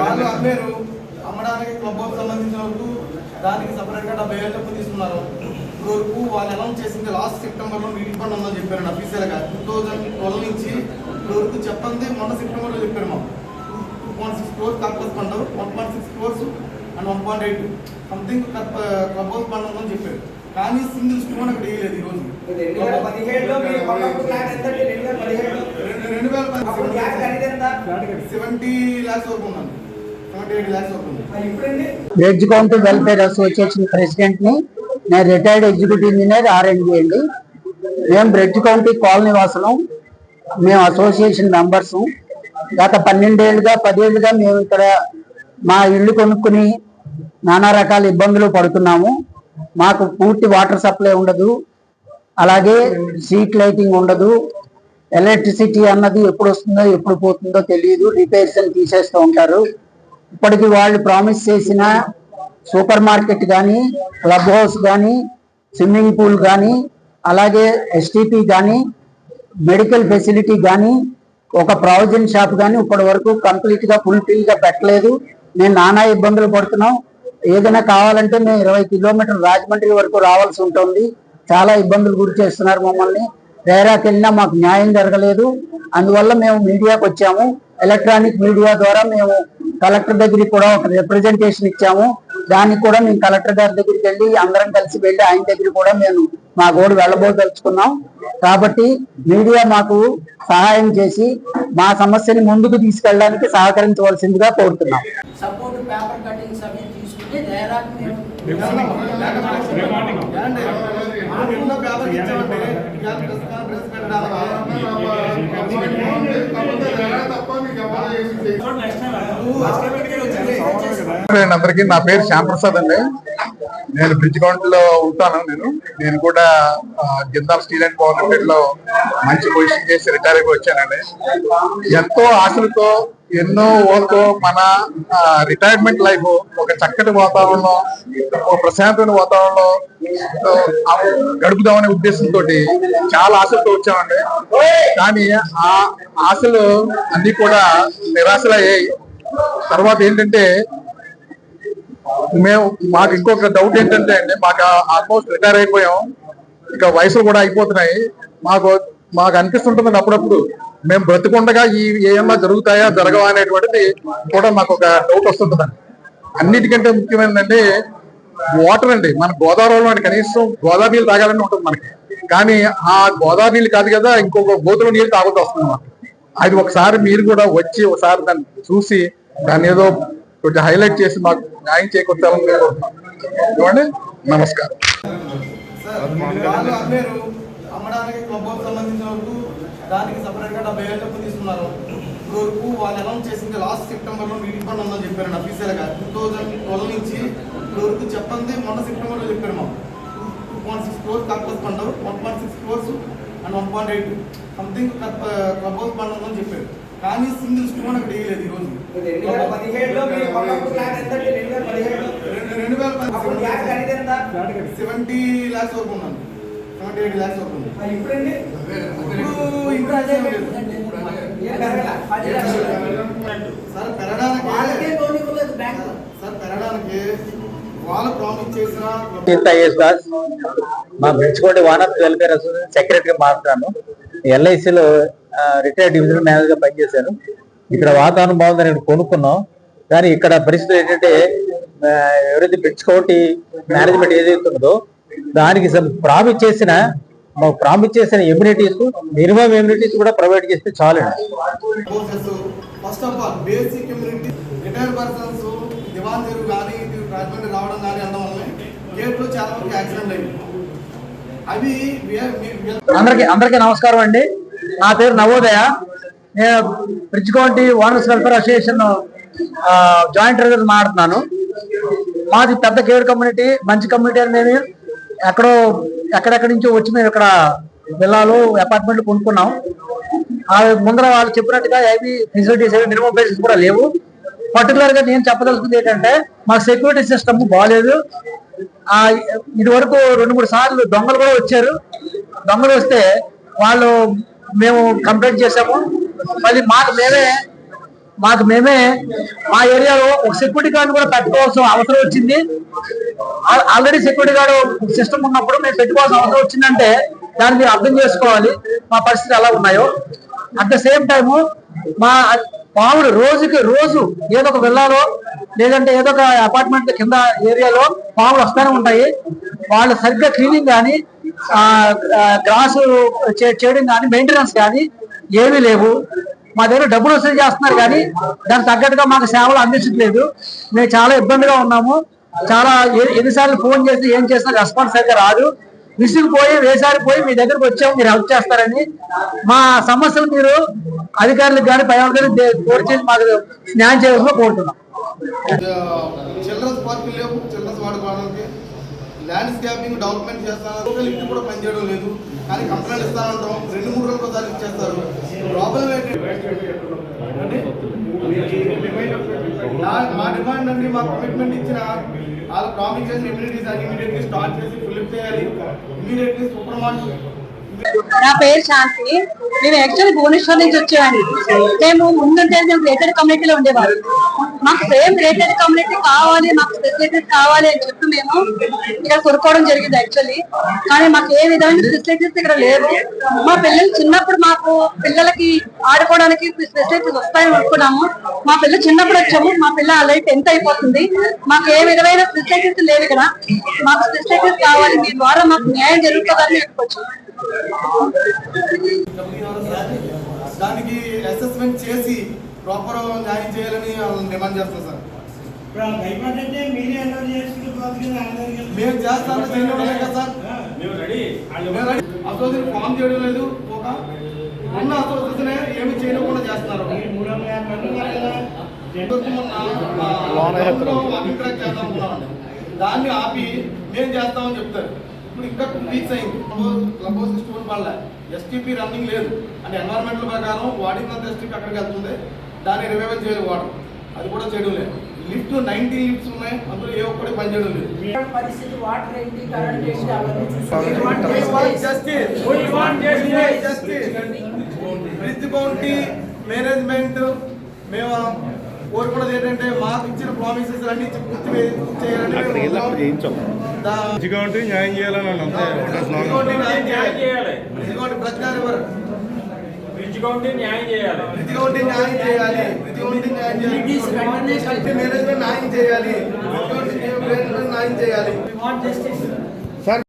వాళ్ళు అమ్మడానికి క్లబ్ సంబంధించిన వరకు దానికి సపరేట్గా డెబ్బై వేల డబ్బు తీసుకున్నారు ఇప్పుడు వరకు వాళ్ళు అనౌన్స్ చేసింది లాస్ట్ సెప్టెంబర్లో మీటింగ్ ఫండ్ ఉందని చెప్పారు అఫీషియల్గా టూ థౌజండ్ ట్వెల్వ్ నుంచి ఇప్పుడు వరకు చెప్పండి మొన్న సెప్టెంబర్లో చెప్పారు మాకు point six crores corpus fund one point six crores and one point eight something club house fund ఉందని చెప్పారు. కానీ సింగిల్ స్టోన్ అక్కడ వేయలేదు ఈ రోజు. రెండు వేల? సెవెంటీ ల్యాక్స్ వరకు ఇప్పుడండి? వెజ్ కౌంటీ వెల్ఫేర్ అసోసియేషన్ ప్రెసిడెంట్ని నేను రిటైర్డ్ ఎగ్జిక్యూటివ్ ఇంజనీర్ ఆర్ఎండి అండి. మేము బ్రెడ్జ్ కౌంటీ కాలనీ వాసులం. మేము అసోసియేషన్ మెంబర్స్ గత పన్నెండేళ్ళుగా పదేళ్ళుగా మేము ఇక్కడ మా ఇల్లు కొనుక్కుని నానా రకాల ఇబ్బందులు పడుతున్నాము. మాకు పూర్తి వాటర్ సప్లై ఉండదు. అలాగే సీట్ లైటింగ్ ఉండదు. ఎలక్ట్రిసిటీ అన్నది ఎప్పుడు వస్తుందో ఎప్పుడు పోతుందో తెలియదు రిపేర్స్ అని తీసేస్తూ ఉంటారు. ఇప్పటికి వాళ్ళు ప్రామిస్ చేసిన సూపర్ మార్కెట్ కానీ క్లబ్ హౌస్ కానీ స్విమ్మింగ్ పూల్ కానీ అలాగే ఎస్టీపీ కానీ మెడికల్ ఫెసిలిటీ కానీ ఒక ప్రావిజన్ షాప్ కానీ ఇప్పటి వరకు కంప్లీట్గా ఫుల్ఫిల్గా పెట్టలేదు. మేము నానా ఇబ్బందులు పడుతున్నాం. ఏదైనా కావాలంటే మేము ఇరవై కిలోమీటర్లు రాజమండ్రి వరకు రావాల్సి ఉంటుంది. చాలా ఇబ్బందులు గురి చేస్తున్నారు మమ్మల్ని. డైరాకి వెళ్ళినా మాకు న్యాయం జరగలేదు. అందువల్ల మేము మీడియాకి వచ్చాము. ఎలక్ట్రానిక్ మీడియా ద్వారా మేము కలెక్టర్ దగ్గరికి కూడా ఒక రిప్రజెంటేషన్ ఇచ్చాము. దానికి కూడా మేము కలెక్టర్ గారి దగ్గరికి వెళ్ళి అందరం కలిసి వెళ్ళి ఆయన దగ్గర కూడా మేము మా గోడు వెళ్ళబోదలుచుకున్నాం కాబట్టి మీడియా మాకు సహాయం చేసి మా సమస్యని ముందుకు తీసుకెళ్ళడానికి సహకరించవలసిందిగా కోరుతున్నాం సపోర్ట్ పేపర్ కటింగ్స్ అవి తీసుకుని డైరెక్ట్ మేము ఏమండి? అందరికీ నా పేరు శ్యామ్ ప్రసాద్ అండి నేను బ్రిడ్జ్ కౌంట్లో ఉంటాను నేను నేను కూడా జిందాల్ స్టీల్ అండ్ పవర్ లిమిటెడ్లో మంచి పొజిషన్ చేసి రిటైర్ అయిపోయి వచ్చానండి ఎంతో ఆశలతో ఎన్నో ఓతో మన రిటైర్మెంట్ లైఫ్ ఒక చక్కటి వాతావరణంలో ఒక ప్రశాంతమైన వాతావరణంలో గడుపుదామనే ఉద్దేశంతో చాలా ఆశలతో వచ్చామండి. కానీ ఆ ఆశలు అన్ని కూడా నిరాశలయ్యాయి తర్వాత ఏంటంటే మేము మాకు ఇంకొక డౌట్ ఏంటంటే అండి మాకు ఆల్మోస్ట్ రిటైర్ అయిపోయాం. ఇక వయసులు కూడా అయిపోతున్నాయి. మాకు మాకు అనిపిస్తుంటుంది అప్పుడప్పుడు. మేము బ్రతికుండగా ఈ ఏమన్నా జరుగుతాయా జరగవా అనేటువంటిది కూడా మాకు ఒక డౌట్ వస్తుంటుంది అన్నిటికంటే ముఖ్యమైనదండి వాటర్ అండి. మన గోదావరిలో కనీసం గోదావరి నీళ్ళు తాగాలని ఉంటుంది మనకి. కానీ ఆ గోదావరి నీళ్ళు కాదు కదా ఇంకొక గోతులో నీళ్ళు తాగుతూ వస్తుంది మనకి అది ఒకసారి మీరు కూడా వచ్చి ఒకసారి దాన్ని చూసి దాన్ని ఏదో కొంచెం హైలైట్ చేసి మాకు న్యాయం చేకూర్చాలని కోరుతున్నాను ఇవ్వండి నమస్కారం. క్లబ్ హౌస్ దానికి సపరేట్గా డెబ్బై వేల డబ్బు తీసుకున్నారు. ఇప్పుడు వరకు వాళ్ళు అనౌన్స్ చేసింది లాస్ట్ సెప్టెంబర్లో మీటింగ్ ఫండ్ ఉందని చెప్పారు అఫీషియల్గా. టూ థౌజండ్ ట్వెల్వ్ నుంచి ఇప్పుడు వరకు చెప్పండి మొన్న సెప్టెంబర్లో చెప్పారు మాకు. Two point six crores corpus fund one point six crores and one point eight something club house fund ఉందని చెప్పారు. కానీ సింగిల్ స్టోన్ అక్కడ వేయలేదు ఈ రోజు. రెండు వేల? సెవెంటీ ల్యాక్స్ వరకు ఉందండి. సెవెంటీ ఎయిట్ ల్యాక్స్ వరకు ఆ, ఇప్పుడండి ఇప్పుడు అదే సార్ పెరగడానికి వాళ్ళు ప్రామిస్ చేసిన మా బ్రిడ్జ్కోటి వానర్ వెల్ఫేర్ అసోసియేషన్ సెక్రటరీగా మారుతాను ఎల్ఐసిలో రిటైర్డ్ డివిజనల్ మేనేజర్గా పనిచేశాను. ఇక్కడ వాతావరణం బాగుందని ఇక్కడ కొనుక్కున్నాం. కానీ ఇక్కడ పరిస్థితి ఏంటంటే ఎవరైతే బ్రిడ్జ్ కౌంటీ మేనేజ్మెంట్ ఏదైతే ఉందో దానికి ప్రామిస్ చేసిన మాకు ప్రామిస్ చేసిన ఎమ్యూనిటీస్ మినిమం ఎమ్యూనిటీస్ కూడా ప్రొవైడ్ చేస్తే చాలండి. Courses first of all basic community retired persons Diwan Cheruvu కానీ రాజమండ్రి రావడం కానీ అనడం వల్ల గేట్లో చాలా వరకు యాక్సిడెంట్ అయింది. అవి వే- మీ- మీ- అందరికి అందరికీ నమస్కారం అండి. నా పేరు నవోదయ. నేను bridge county owners welfare association joint treasurer మాట్లాడుతున్నాను. మాది పెద్ద కేర్ కమ్యూనిటీ మంచి కమ్యూనిటీ అని మేము ఎక్కడో ఎక్కడెక్కడి నుంచో వచ్చి మేము ఇక్కడ విల్లాలు అపార్ట్మెంట్లు కొనుక్కున్నాం. ఆ ముందర వాళ్ళు చెప్పినట్టుగా ఏవి ఫెసిలిటీస్ ఏవి మినిమం బేసిస్ కూడా లేవు. పర్టికులర్గా నేను చెప్పదలుచుకుంది ఏంటంటే మాకు సెక్యూరిటీ సిస్టమ్ బాగాలేదు ఆ ఇది వరకు రెండు మూడు సార్లు దొంగలు కూడా వచ్చారు. దొంగలు వస్తే వాళ్ళు మేము కంప్లైంట్ చేసాము మళ్ళీ మాకు మేమే మాకు మేమే మా ఏరియాలో ఒక సెక్యూరిటీ గార్డ్ కూడా పెట్టుకోవాల్సిన అవసరం వచ్చింది. ఆల్రెడీ సెక్యూరిటీ గార్డ్ సిస్టమ్ ఉన్నప్పుడు మేము పెట్టుకోవాల్సిన అవసరం వచ్చిందంటే దాన్ని మీరు అర్థం చేసుకోవాలి. మా పరిస్థితి ఎలా ఉన్నాయో. అట్ ద సేమ్ టైము మా పావుడు రోజుకి రోజు ఏదో ఒక వెళ్ళాలో లేదంటే ఏదో ఒక అపార్ట్మెంట్ కింద ఏరియాలో పాములు వస్తూనే ఉంటాయి. వాళ్ళు సరిగ్గా క్లీనింగ్ కానీ గ్రాసు చేయడం కానీ మెయింటెనెన్స్ కానీ ఏమీ లేవు. మా దగ్గర డబ్బులు వసూలు చేస్తున్నారు కానీ దానికి తగ్గట్టుగా మాకు సేవలు అందించట్లేదు. మేము చాలా ఇబ్బందిగా ఉన్నాము. చాలా ఎన్నిసార్లు ఫోన్ చేసి ఏం చేసినా రెస్పాన్స్ అయితే రాదు. విసిగిపోయి వేసారి పోయి మీ దగ్గరకు వచ్చాము మీరు హెల్ప్ చేస్తారని. మా సమస్యలు మీరు అధికారులకు కానీ పై కోర్టు చేసి మాకు న్యాయం చేయాలని కోరుతున్నాం. చిల్డ్రన్స్ పార్క్ లేవు చిల్డ్రన్స్ వాడుకోవడానికి ల్యాండ్స్కేపింగ్ డెవలప్మెంట్ చేస్తాను. కూడా పనిచేయడం లేదు. కానీ కంప్లైంట్ ఇస్తానంటాం రెండు మూడు రోజులు ఒకసారి ఇచ్చేస్తారు. ప్రాబ్లం ఏంటి? నా- మా డిమాండ్ అండి మా కమిట్మెంట్ ఇచ్చిన వాళ్ళ ప్రామిస్ చేసిన ఇమ్యూనిటీస్ అని ఇమీడియట్లీ స్టార్ట్ చేసి ఫిల్అప్ చేయాలి. ఇమీడియట్లీ సూపర్ మార్కెట్ నా పేరు శాంతి. మేము యాక్చువల్లీ భువనేశ్వర్ నుంచి వచ్చేవాడిని. మేము ముందుంటే మేము రేటెడ్ కమ్యూనిటీలో ఉండేవారు మాకు సేమ్ రేటెడ్ కమ్యూనిటీ కావాలి మాకు ఫెసిలిటీస్ కావాలి అని చెప్పి మేము ఇక్కడ కొనుక్కోవడం జరిగింది యాక్చువల్లీ కానీ మాకు ఏ విధమైన ఫెసిలిటీస్ ఇక్కడ లేవు. మా పిల్లలు చిన్నప్పుడు మాకు పిల్లలకి ఆడుకోవడానికి ఫెసిలిటీస్ వస్తాయని అనుకున్నాము. మా పిల్లలు చిన్నప్పుడు వచ్చాము. మా పిల్ల ఆల్రెడీ టెన్త్ అయిపోతుంది? మాకు ఏ విధమైన ఫెసిలిటీస్ లేవు ఇక్కడ. మాకు ఫెసిలిటీస్ కావాలి. మీ ద్వారా మాకు న్యాయం జరుగుతుందని చెప్పొచ్చు దానికి అసెస్మెంట్ చేసి ప్రాపర్ న్యాయం చేయాలని వాళ్ళని డిమాండ్ చేస్తాం సార్. మేము చేస్తాను చేయడం లేదు కదా సార్. అసోసియేషన్ ఫామ్ చేయడం లేదు ఒక ఉన్న అసోసియేషన్ ఏమి చేయకుండా చేస్తున్నారు. దాన్ని ఆపి మేము చేస్తామని చెప్తారు. ఇప్పుడు ఇంకా టూ వీక్స్ అయింది. క్లబ్ హౌస్ స్టోన్ పడలే ఎస్టీపీ రన్నింగ్ లేదు. అంటే ఎన్వైరన్మెంటల్ ప్రకారం వాడినంత ఎస్టీపీ అక్కడికి వెళ్తుంది. దాన్ని రివైవల్ చేయాలి వాటర్ అది కూడా చేయడం లేదు. లిఫ్ట్ నైన్టీ లిఫ్ట్స్ ఉన్నాయి. అందులో ఏ ఒక్కటి పని చేయడం లేదు. పరిస్థితి వాటర్ ఏంటి? కరెంట్ ఏంటి? అవన్నీ చూసుకోవాలి బ్రిడ్జ్ కౌంటీ మేనేజ్మెంట్ మేము కోరుకున్నది ఏంటంటే మాకు ఇచ్చిన ప్రామిసెస్ అన్ని పూర్తి చేయాలని కౌంటీ న్యాయం చేయాలని అంతే. కౌంటీ ప్రతిదాని ఎవరు? కౌంటీ న్యాయం చేయాలి. కౌంటీ న్యాయం చేయాలి. కౌంటీ న్యాయం చేయాలి. మేనేజ్మెంట్ న్యాయం చేయాలి. కౌంటీ మేనేజ్మెంట్ న్యాయం చేయాలి. What justice